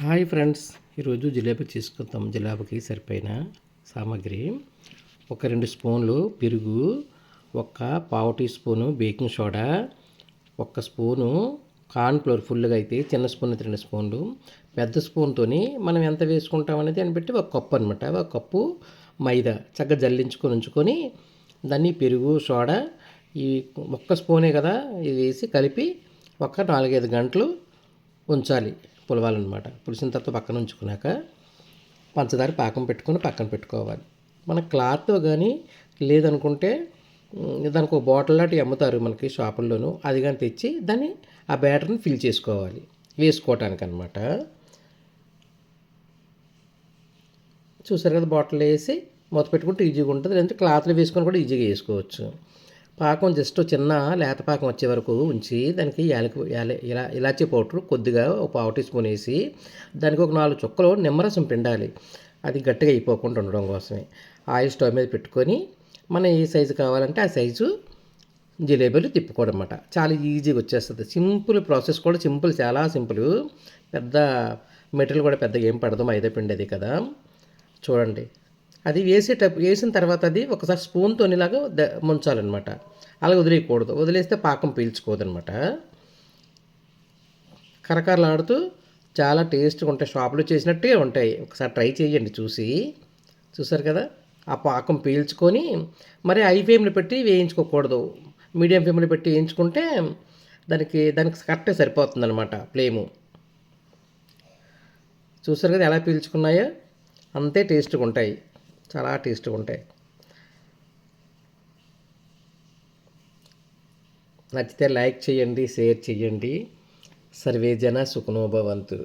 Hi friends. ఈరోజు జిలేబీ తీసుకుందాం జిలేబీకి సరిపోయిన సామాగ్రి. ఒక రెండు స్పూన్లు పెరుగు ఒక పావు టీ స్పూను బేకింగ్ సోడా ఒక స్పూను కార్న్ ఫ్లోర్ ఫుల్గా అయితే చిన్న స్పూన్ అయితే రెండు స్పూన్లు. పెద్ద స్పూన్తోని మనం ఎంత వేసుకుంటాం అనేది అని పెట్టి ఒక కప్పు అనమాట ఒక కప్పు మైదా చక్కగా జల్లించుకొని ఉంచుకొని దాన్ని పెరుగు సోడా ఈ ఒక్క స్పూనే కదా ఇది వేసి కలిపి ఒక నాలుగైదు గంటలు ఉంచాలి. పులవాలన్నమాట. పులిసిన తర్వాత పక్కన ఉంచుకున్నాక పంచదార పాకం పెట్టుకొని పక్కన పెట్టుకోవాలి. మన క్లాత్తో కానీ లేదనుకుంటే దానికి ఒక బాటిల్ లాంటి అమ్ముతారు మనకి షాపుల్లోనూ. అది కానీ తెచ్చి దాన్ని ఆ బ్యాటర్ని ఫిల్ చేసుకోవాలి. వేసుకోవటానికి అనమాట చూసారు కదా బాటిల్ వేసి మూత పెట్టుకుంటే ఈజీగా ఉంటుంది. లేదంటే క్లాత్లో వేసుకొని కూడా ఈజీగా వేసుకోవచ్చు. పాకం జస్ట్ చిన్న లేత పాకం వచ్చే వరకు ఉంచి దానికి యాలకి యాల ఇలా ఇలాచీ పౌడర్ కొద్దిగా ఒక పావు టీ స్పూన్ వేసి దానికి ఒక నాలుగు చుక్కలు నిమ్మరసం పిండాలి. అది గట్టిగా అయిపోకుండా ఉండడం కోసమే. ఆయిల్ స్టవ్ మీద పెట్టుకొని మనం ఏ సైజు కావాలంటే ఆ సైజు జిలేబీలు తిప్పుకోవడం అన్నమాట. చాలా ఈజీగా వచ్చేస్తుంది. సింపుల్ ప్రాసెస్ కూడా సింపుల్ చాలా సింపుల్. పెద్ద మెటీరియల్ కూడా పెద్దగా ఏం పడదు మైదా పిండి అది కదా. చూడండి. అది వేసేటప్పుడు వేసిన తర్వాత అది ఒకసారి స్పూన్తో ఇలాగా ద- ముంచాలన్నమాట. అలాగే వదిలేయకూడదు. వదిలేస్తే పాకం పీల్చుకోదనమాట కరకరలాడుతూ చాలా టేస్ట్గా ఉంటాయి. షాప్లో చేసినట్టే ఉంటాయి. ఒకసారి ట్రై చేయండి చూసి. చూసారు కదా? ఆ పాకం పీల్చుకొని మరి హై ఫ్లేమ్లో పెట్టి వేయించుకోకూడదు. మీడియం ఫ్లేమ్లో పెట్టి వేయించుకుంటే దానికి దానికి కరెక్టే సరిపోతుంది అనమాట ఫ్లేము. చూసారు కదా ఎలా పీల్చుకున్నాయో? అంతే టేస్ట్గా ఉంటాయి. చాలా టేస్ట్గా ఉంటాయి. నచ్చితే లైక్ చేయండి షేర్ చేయండి. సర్వేజన సుఖనోభవంతు